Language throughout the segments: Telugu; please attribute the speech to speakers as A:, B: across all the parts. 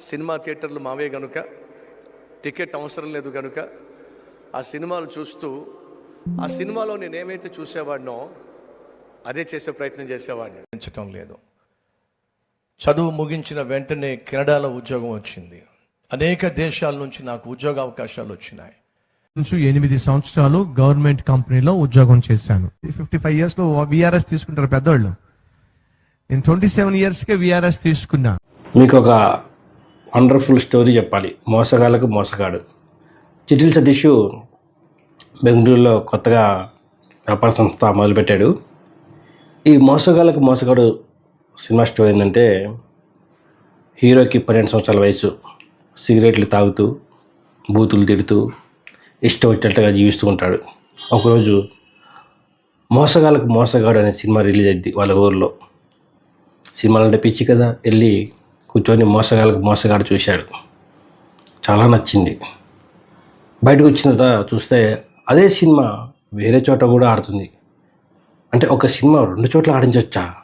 A: సినిమా థియేటర్లు మావే కనుక టికెట్ అవసరం లేదు కనుక ఆ సినిమాలు చూస్తూ ఆ సినిమాలో నేను ఏమైతే చూసేవాడినో అదే చేసే ప్రయత్నం చేసేవాడిని. పెంచటం లేదు. చదువు ముగించిన వెంటనే కెనడాలో ఉద్యోగం వచ్చింది. అనేక దేశాల నుంచి నాకు ఉద్యోగ అవకాశాలు వచ్చినాయి.
B: నుంచి ఎనిమిది సంవత్సరాలు గవర్నమెంట్ కంపెనీలో ఉద్యోగం చేశాను. ఫిఫ్టీ ఫైవ్ ఇయర్స్లో విఆర్ఎస్ తీసుకుంటారు పెద్దోళ్ళు. నేను ట్వంటీ సెవెన్ ఇయర్స్ కే విఆర్ఎస్ తీసుకున్నా.
C: మీకు ఒక వండర్ఫుల్ స్టోరీ చెప్పాలి. మోసగాళ్ళకు మోసగాడు. చిటిల్ సతీష్ బెంగళూరులో కొత్తగా వ్యాపార సంస్థ మొదలుపెట్టాడు. ఈ మోసగాళ్ళకు మోసగాడు సినిమా స్టోరీ ఏంటంటే హీరోకి పన్నెండు సంవత్సరాల వయసు. సిగరెట్లు తాగుతూ బూతులు తిడుతూ ఇష్టం వచ్చినట్టుగా జీవిస్తూ ఉంటాడు. ఒకరోజు మోసగాళ్ళకు మోసగాడు అనే సినిమా రిలీజ్ అయింది వాళ్ళ ఊర్లో. సినిమాలు అంటే పిచ్చి కదా వెళ్ళి కూర్చొని మోసగాళ్ళకు మోసగాడు చూశాడు. చాలా నచ్చింది. బయటకు వచ్చిన తర్వాత చూస్తే అదే సినిమా వేరే చోట కూడా ఆడుతుంది. అంటే ఒక సినిమా రెండు చోట్ల ఆడించవచ్చా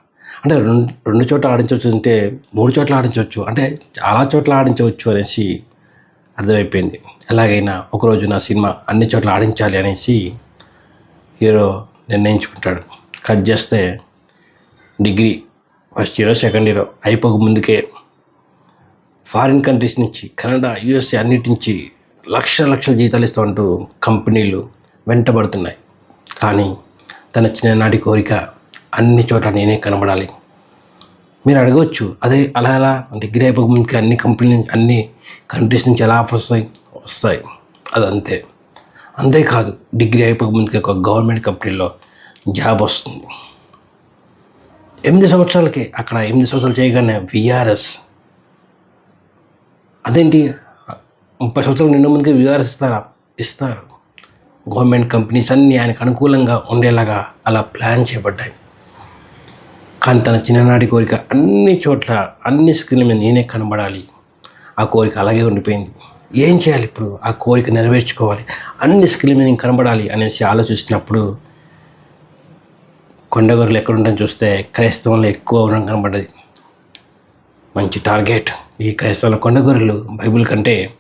C: అంటే రెండు రెండు చోట్ల ఆడించవచ్చు అంటే మూడు చోట్ల ఆడించవచ్చు అంటే చాలా చోట్ల ఆడించవచ్చు అనేసి అర్థమైపోయింది. ఎలాగైనా ఒకరోజు నా సినిమా అన్ని చోట్ల ఆడించాలి అనేసి హీరో నిర్ణయించుకుంటాడు. కట్ చేస్తే degree first year second year అయిపోక ముందుకే ఫారిన్ కంట్రీస్ నుంచి కెనడా యూఎస్ఏ అన్నిటి నుంచి లక్ష లక్షల జీతాలు ఇస్తామంటూ కంపెనీలు వెంటబడుతున్నాయి. కానీ తన చిన్ననాటి కోరిక అన్ని చోట్ల నేనే కనబడాలి. మీరు అడగవచ్చు అదే అలా ఎలా? డిగ్రీ అయిపోక ముందుకి అన్ని కంపెనీ అన్ని కంట్రీస్ నుంచి ఎలా ఆఫర్స్ వస్తాయి? వస్తాయి. అది అంతే అంతేకాదు డిగ్రీ అయిపోక ముందుకే ఒక గవర్నమెంట్ కంపెనీలో జాబ్ వస్తుంది. ఎనిమిది సంవత్సరాలకి అక్కడ ఎనిమిది సంవత్సరాలు చేయగానే విఆర్ఎస్ అదేంటి? ముప్పై సంవత్సరాలు నిండు ముందుకే విఆర్ఎస్ ఇస్తారా? ఇస్తారు. గవర్నమెంట్ కంపెనీస్ అన్నీ ఆయనకు అనుకూలంగా ఉండేలాగా అలా ప్లాన్ చేయబడ్డాయి. కానీ తన చిన్ననాటి కోరిక అన్ని చోట్ల అన్ని స్క్రీన్ల మీద నేనే కనబడాలి. ఆ కోరిక అలాగే ఉండిపోయింది. ఏం చేయాలి ఇప్పుడు? ఆ కోరిక నెరవేర్చుకోవాలి. అన్ని స్క్రీన్ల మీద నేను కనబడాలి అనేసి ఆలోచిస్తున్నప్పుడు కొండగొర్రెలు ఎక్కడ చూస్తే క్రైస్తవంలో ఎక్కువ ఉండడం కనబడ్డది. మంచి టార్గెట్. ఈ క్రైస్తవుల కొండగొర్రెలు బైబిల్ కంటే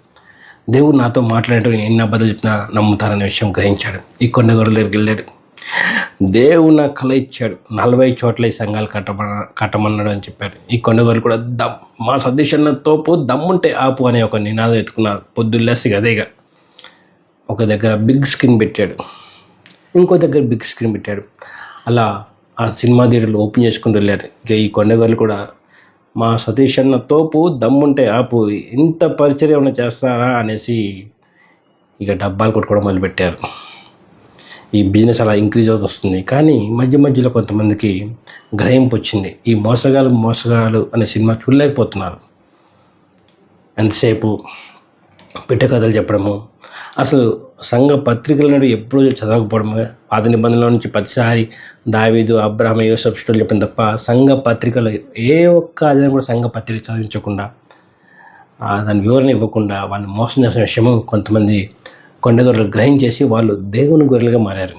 C: దేవుడు నాతో మాట్లాడటం నేను ఎన్ని అబద్ధాలు చెప్పినా నమ్ముతారనే విషయం గ్రహించాడు. ఈ కొండగొర్రెల దగ్గరికి వెళ్ళాడు. దేవుడు నాకు కళ ఇచ్చాడు. నలభై చోట్ల ఈ సంఘాలు కట్టమ కట్టమన్నాడు అని చెప్పాడు. ఈ కొండగొర్రెలు కూడా దమ్ మా సతీష్ తోపు దమ్ముంటే ఆపు అనే ఒక నినాదం ఎత్తుకున్నారు. పొద్దుల్లేసి అదేగా. ఒక దగ్గర బిగ్ స్క్రీన్ పెట్టాడు. ఇంకో దగ్గర బిగ్ స్క్రీన్ పెట్టాడు. అలా ఆ సినిమా థియేటర్లు ఓపెన్ చేసుకుంటూ వెళ్ళారు. ఇక ఈ కొండగర్లు కూడా మా సతీష్ అన్న తోపు దమ్ముంటే ఆపు ఇంత పరిచయం ఏమైనా చేస్తారా అనేసి ఇక డబ్బాలు కొట్టుకోవడం మొదలుపెట్టారు. ఈ బిజినెస్ అలా ఇంక్రీజ్ అవుతూ వస్తుంది. కానీ మధ్య మధ్యలో కొంతమందికి గ్రహింపు వచ్చింది. ఈ మోసగాలు మోసగాలు అనే సినిమా చూడలేకపోతున్నారు. ఎంతసేపు పిట్ట కథలు చెప్పడము అసలు సంఘ పత్రికలను నుండి ఎప్పుడూ చదవకపోవడము పాత నిబంధనల నుంచి ప్రతిసారి దావీదు అబ్రాహ్మ యూసఫ్ స్టోరీ చెప్పిన తప్ప సంఘ పత్రికలు ఏ ఒక్క అధ్యయనం కూడా సంఘ పత్రిక చదివించకుండా దాని వివరణ ఇవ్వకుండా వాళ్ళని మోసం చేసిన విషయము కొంతమంది కొండగొర్రెలు గ్రహించేసి వాళ్ళు దేవుని గొర్రెలుగా మారారు.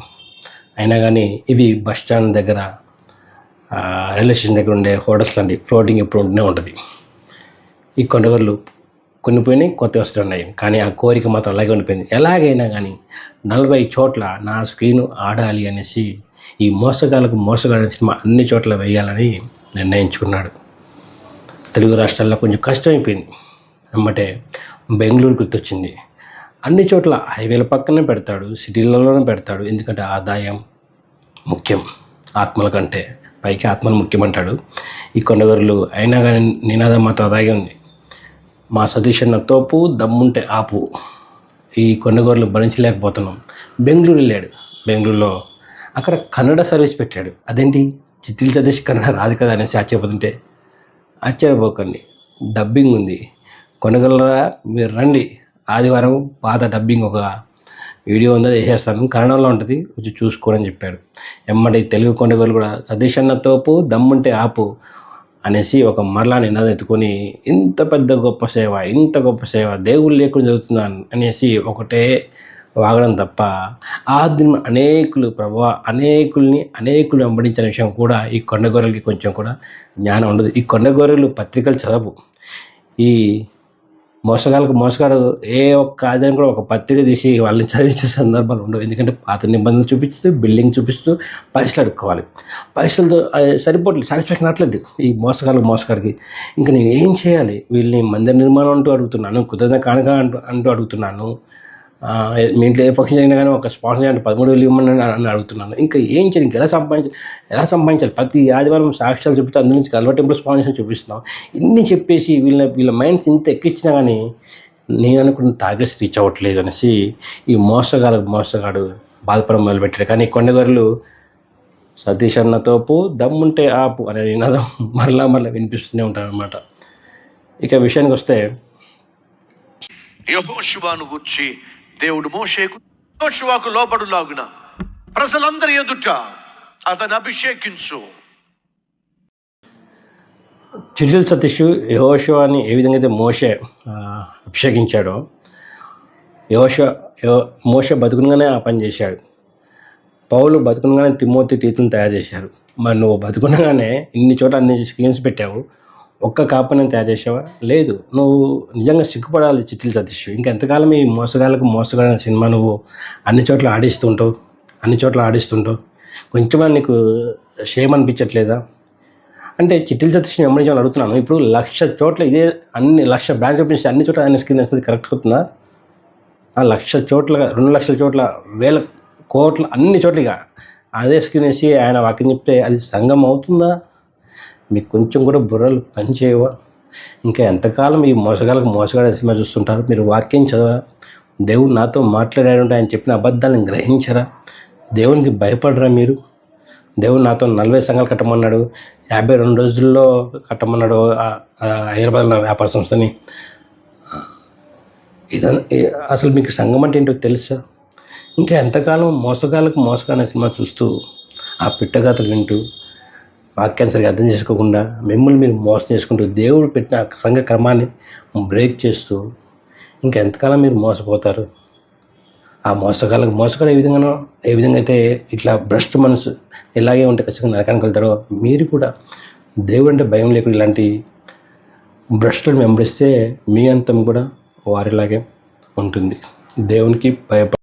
C: అయినా కానీ ఇవి బస్ స్టాండ్ దగ్గర రైల్వే స్టేషన్ దగ్గర ఉండే హోటల్స్ లాంటి ఫ్లోటింగ్ ఎప్పుడు ఉంటూనే ఉంటుంది. ఈ కొండగొర్రెలు కొన్ని పోయినాయి కొత్త వస్తున్నాయి కానీ ఆ కోరిక మాత్రం అలాగే ఉండిపోయింది. ఎలాగైనా కానీ నలభై చోట్ల నా స్క్రీన్ ఆడాలి అనేసి ఈ మోసగాళ్ళకు మోసగాళ్ళ సినిమా అన్ని చోట్ల వేయాలని నిర్ణయించుకున్నాడు. తెలుగు రాష్ట్రాల్లో కొంచెం కష్టమైపోయింది. అమ్మటే బెంగళూరు గుర్తొచ్చింది. అన్ని చోట్ల హైవేల పక్కనే పెడతాడు సిటీలలోనే పెడతాడు. ఎందుకంటే ఆదాయం ముఖ్యం ఆత్మల కంటే. పైకి ఆత్మలు ముఖ్యమంటాడు. ఈ కొండగరులు అయినా కానీ నినాదం మాత్రం అలాగే ఉంది. మా సతీష్ అన్న తోపు దమ్ముంటే ఆపు. ఈ కొండగొర్రెలు భరించలేకపోతున్నాం. బెంగళూరు వెళ్ళాడు. బెంగళూరులో అక్కడ కన్నడ సర్వీస్ పెట్టాడు. అదేంటి? చిత్తిల్ సతీష్ కన్నడ రాదు కదా అనేసి ఆశ్చర్యపోతుంటే ఆశ్చర్యపోకండి. డబ్బింగ్ ఉంది. కొనగలరా మీరు రండి. ఆదివారం పాత డబ్బింగ్ ఒక వీడియో ఉందో? వేసేస్తాను. కన్నడంలో ఉంటుంది. వచ్చి చూసుకోడని చెప్పాడు. ఎమ్మటి తెలుగు కొండగోలు కూడా సతీష్ అన్న తోపు దమ్ముంటే ఆపు. అనేసి ఒక మరలా నినాదం ఎత్తుకొని ఇంత పెద్ద గొప్ప సేవ ఇంత గొప్ప సేవ దేవుళ్ళు లేకుండా జరుగుతుందా అనేసి ఒకటే వాగడం తప్ప ఆ దిన అనేకులు ప్రభా అనేకుల్ని అనేకులు వెంబడించిన విషయం కూడా ఈ కొండగొర్రెలకి కొంచెం కూడా జ్ఞానం ఉండదు. ఈ కొండగొర్రెలు పత్రికలు చదవు ఈ మోసగాళ్ళకు మోసగాడు ఏ ఒక్క ఆదాయం కూడా ఒక పత్రిక తీసి వాళ్ళని చదివించే సందర్భాలు ఉండవు. ఎందుకంటే పాత నిబంధనలు చూపిస్తూ బిల్డింగ్ చూపిస్తూ పైసలు అడుక్కోవాలి. పైసలతో సరిపోవట్లేదు సాటిస్ఫాక్షన్ అట్లేదు ఈ మోసగాళ్ళకి మోసగాడికి. ఇంకా నేను ఏం చేయాలి? వీళ్ళని మందిర నిర్మాణం అంటూ అడుగుతున్నాను కృతజ్ఞత కానుక అంటూ అంటూ అడుగుతున్నాను. మీ ఇంట్లో ఏ ఫంక్షన్ జరిగినా కానీ ఒక స్పాన్సర్ చేయండి పదమూడు వేలు ఇవ్వమని అని అడుగుతున్నాను. ఇంకా ఏం చేయాలి? ఇంకా ఎలా సంపాదించాలి ఎలా సంపాదించాలి? ప్రతి ఆదివారం సాక్ష్యాలు చెప్తే అందు నుంచి కల్వర్ టెంపుల్ స్పాన్సర్ చూపిస్తున్నాం. ఇన్ని చెప్పేసి వీళ్ళ వీళ్ళ మైండ్స్ ఇంత ఎక్కించినా కానీ నేను అనుకున్న టార్గెట్స్ రీచ్ అవ్వట్లేదు అనేసి ఈ మోసగాడు మోసగాడు బాధపడడం మొదలుపెట్టాడు. కానీ ఈ కొండగొర్రెలు సతీష్ అన్న తోపు దమ్ముంటే ఆపు అనే నినాదం మరలా మరలా వినిపిస్తూనే ఉంటారు అనమాట ఇక విషయానికి వస్తే
D: యహోశివాను గుర్చి దేవుడు మోషేకు యెహోషువకు లోబడులాగున ప్రజలందరి ఎదుట అతను అభిషేకించు.
C: చిడిల్ సతీష్ యహోశివాని ఏ విధంగా అయితే మోషే అభిషేకించాడో యహోష మోష మోషే బతుకునగానే ఆ పని చేశాడు. పౌలు బతుకునగానే తిమ్మోతి తీతులను తయారు చేశారు. మరి నువ్వు బతుకునగానే ఇన్ని చోట్ల అన్ని స్క్రీన్స్ పెట్టావు. ఒక్క కాపని తయారు చేసావా? లేదు. నువ్వు నిజంగా సిగ్గుపడాలి చిట్టిలు సతీష్. ఇంకెంతకాలం ఈ మోసగాళ్ళకు మోసగాళ్ళ సినిమా నువ్వు అన్ని చోట్ల ఆడిస్తుంటావు? అన్ని చోట్ల ఆడిస్తుంటావు? కొంచెమా నీకు షేమ్ అనిపించట్లేదా? అంటే చిట్టిల్ సతీష్ని వెంబడించాలని అడుగుతున్నాను. ఇప్పుడు లక్ష చోట్ల ఇదే అన్ని లక్ష బ్రాంచ్ ఓపెన్ చేసి అన్ని చోట్ల ఆయన స్క్రీన్ వేస్తుంది కరెక్ట్ అవుతుందా ఆ లక్ష చోట్ల రెండు లక్షల చోట్ల వేల కోట్ల అన్ని చోట్లగా అదే స్క్రీన్ వేసి ఆయన వాక్యం చెప్తే అది సంఘం అవుతుందా? మీకు కొంచెం కూడా బుర్రలు పనిచేయవా? ఇంకా ఎంతకాలం ఈ మోసగాళ్ళకి మోసగాడ సినిమా చూస్తుంటారు? మీరు వాక్యం చదవరా? దేవుడు నాతో మాట్లాడాడంటే ఆయన చెప్పిన అబద్ధాలను గ్రహించరా? దేవునికి భయపడరా మీరు? దేవుడు నాతో నలభై సంఘాలు కట్టమన్నాడు యాభై రెండు రోజుల్లో కట్టమన్నాడు హైదరాబాద్లో వ్యాపార సంస్థని. ఇదన్ అసలు మీకు సంఘం అంటే ఏంటో తెలుసా? ఇంకా ఎంతకాలం మోసగాళ్ళకు మోసగానే సినిమా చూస్తూ ఆ పిట్టగాథలు వింటూ వాక్యాన్ని సరిగ్గా అర్థం చేసుకోకుండా మిమ్మల్ని మీరు మోసం చేసుకుంటూ దేవుడు పెట్టిన సంఘ క్రమాన్ని బ్రేక్ చేస్తూ ఇంకా ఎంతకాలం మీరు మోసపోతారు? ఆ మోసగాళ్ళకు మోసకాలు ఏ విధంగానో ఏ విధంగా అయితే ఇట్లా భ్రష్టు మనసు ఇలాగే ఉంటే ఖచ్చితంగా నరకానికి వెళ్తారో మీరు కూడా దేవుడు అంటే భయం లేకుండా ఇలాంటి భ్రష్టులను వెంబడిస్తే మీ అంతం కూడా వారిలాగే ఉంటుంది. దేవునికి భయపడ